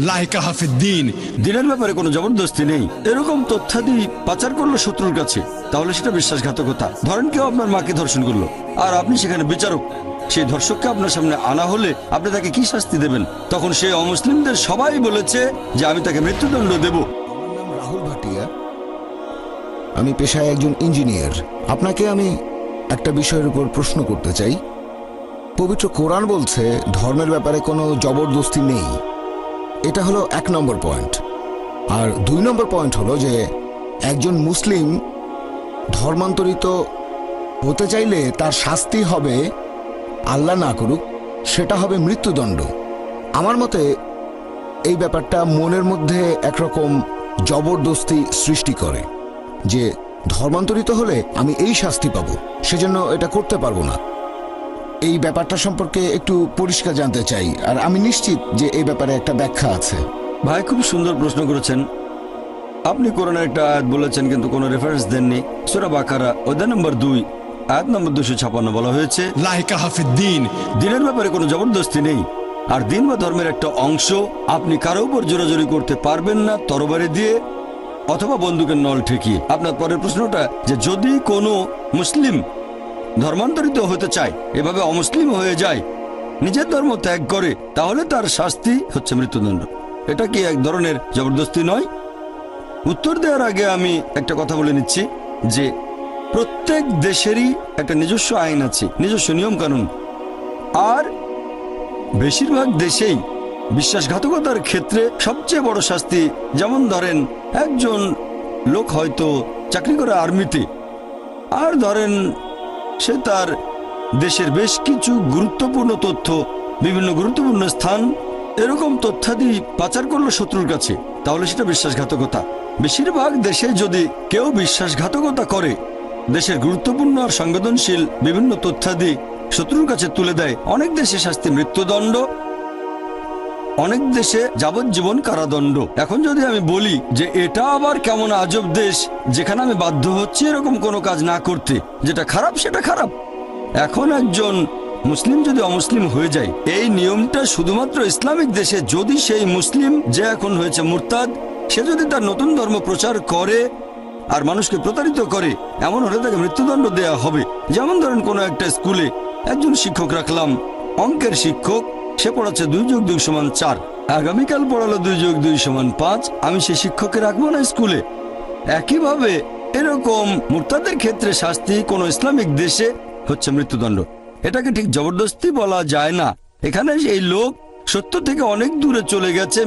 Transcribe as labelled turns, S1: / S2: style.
S1: লাইকা হাফিদ্দিন।
S2: দিনের ব্যাপারে কোনো জবরদস্তি নেই। এরকম তথ্যাদি পাচার করল শত্রুর কাছে তাহলে সেটা বিশ্বাসঘাতকতা। ধরেন কেউ আপনার মাকে ধর্ষণ করল আর আপনি সেখানে বিচারক। সেই ধর্ষককে আপনার সামনে আনা হলে আপনি তাকে কি শাস্তি দেবেন? তখন সেই অমুসলিমদের সবাই বলেছে যে আমি তাকে মৃত্যুদণ্ড দেব।
S3: রাহুল ভাটিয়া। আমি পেশায় একজন ইঞ্জিনিয়ার। আপনাকে আমি একটা বিষয়ের উপর প্রশ্ন করতে চাই। পবিত্র কোরআন বলছে ধর্মের ব্যাপারে কোনো জবরদস্তি নেই। এটা হলো এক নম্বর পয়েন্ট। আর দুই নম্বর পয়েন্ট হলো যে একজন মুসলিম ধর্মান্তরিত হতে চাইলে তার শাস্তি হবে আল্লাহ না করুক, সেটা হবে মৃত্যুদণ্ড। আমার মতে এই ব্যাপারটা মনের মধ্যে একরকম জবরদস্তি সৃষ্টি করে যে ধর্মান্তরিত হলে আমি এই শাস্তি পাবো, সেজন্য এটা করতে পারব না। এই ব্যাপারটা সম্পর্কে একটু পরিষ্কার জানতে চাই। আর আমি নিশ্চিত যে এই ব্যাপারে একটা ব্যাখ্যা আছে।
S2: ভাই খুব সুন্দর প্রশ্ন করেছেন। আপনি কোরআনের একটা আয়াত বলেছেন কিন্তু কোনো রেফারেন্স দেননি। সুরা বাকারা অধ্যায় নম্বর দুই আয়াত নম্বর দুশো ছাপান্ন বলা হয়েছে
S1: লাইকা হাফিদ্দিন।
S2: দিনের ব্যাপারে কোনো জবরদস্তি নেই। আর দিন বা ধর্মের একটা অংশ আপনি কারও উপর জোরাজোরি করতে পারবেন না তরবারি দিয়ে অথবা বন্দুকের নল ঠেকিয়ে। আপনার পরের প্রশ্নটা যে যদি কোনো মুসলিম ধর্মান্তরিত হতে চায়, এভাবে অমুসলিম হয়ে যায়, নিজের ধর্ম ত্যাগ করে, তাহলে তার শাস্তি হচ্ছে মৃত্যুদণ্ড। এটা কি এক ধরনের জবরদস্তি নয়? উত্তর দেওয়ার আগে আমি একটা কথা বলে নিচ্ছি, যে প্রত্যেক দেশেরই একটা নিজস্ব আইন আছে, নিজস্ব নিয়ম কানুন আর বেশিরভাগ দেশেই বিশ্বাসঘাতকতার ক্ষেত্রে সবচেয়ে বড় শাস্তি, যেমন ধরেন একজন লোক হয়তো চাকরি করে আর্মিতে, আর ধরেন সে তার দেশের বেশ কিছু গুরুত্বপূর্ণ তথ্য, বিভিন্ন গুরুত্বপূর্ণ স্থান, এরকম তথ্যাদি পাচার করল শত্রুর কাছে। তাহলে সেটা বিশ্বাসঘাতকতা। বেশিরভাগ দেশে যদি কেউ বিশ্বাসঘাতকতা করে, দেশের গুরুত্বপূর্ণ আর সংবেদনশীল বিভিন্ন তথ্যাদি শত্রুর কাছে তুলে দেয়, অনেক দেশে শাস্তি মৃত্যুদণ্ড অনেক দেশে যাবজ্জীবন কারাদণ্ড। এখন যদি আমি বলি যে এটা আবার কেমন আজব দেশ, যেখানে আমি বাধ্য হচ্ছি এরকম কোনো কাজ না করতে, যেটা খারাপ সেটা খারাপ। এখন একজন মুসলিম যদি অমুসলিম হয়ে যায়, এই নিয়মটা শুধুমাত্র ইসলামিক দেশে যদি সেই মুসলিম যে এখন হয়েছে মুরতাদ, সে যদি তার নতুন ধর্ম প্রচার করে আর মানুষকে প্রতারিত করে, এমন হলে তাকে মৃত্যুদণ্ড দেয়া হবে। যেমন ধরেন কোনো একটা স্কুলে একজন শিক্ষক রাখলাম, অঙ্কের শিক্ষক সে পড়াচ্ছে দুই যোগ দুই সমান চার। আগামীকাল পড়ালো দুই যোগ দুই সমান পাঁচ। আমি সে শিক্ষককে রাখব না স্কুলে। একইভাবে এরকম মুরতাদের ক্ষেত্রে শাস্তি কোনো ইসলামিক দেশে হচ্ছে মৃত্যুদণ্ড। এটাকে ঠিক জবরদস্তি বলা যায় না। এখানে এই লোক সত্য থেকে অনেক দূরে চলে গেছে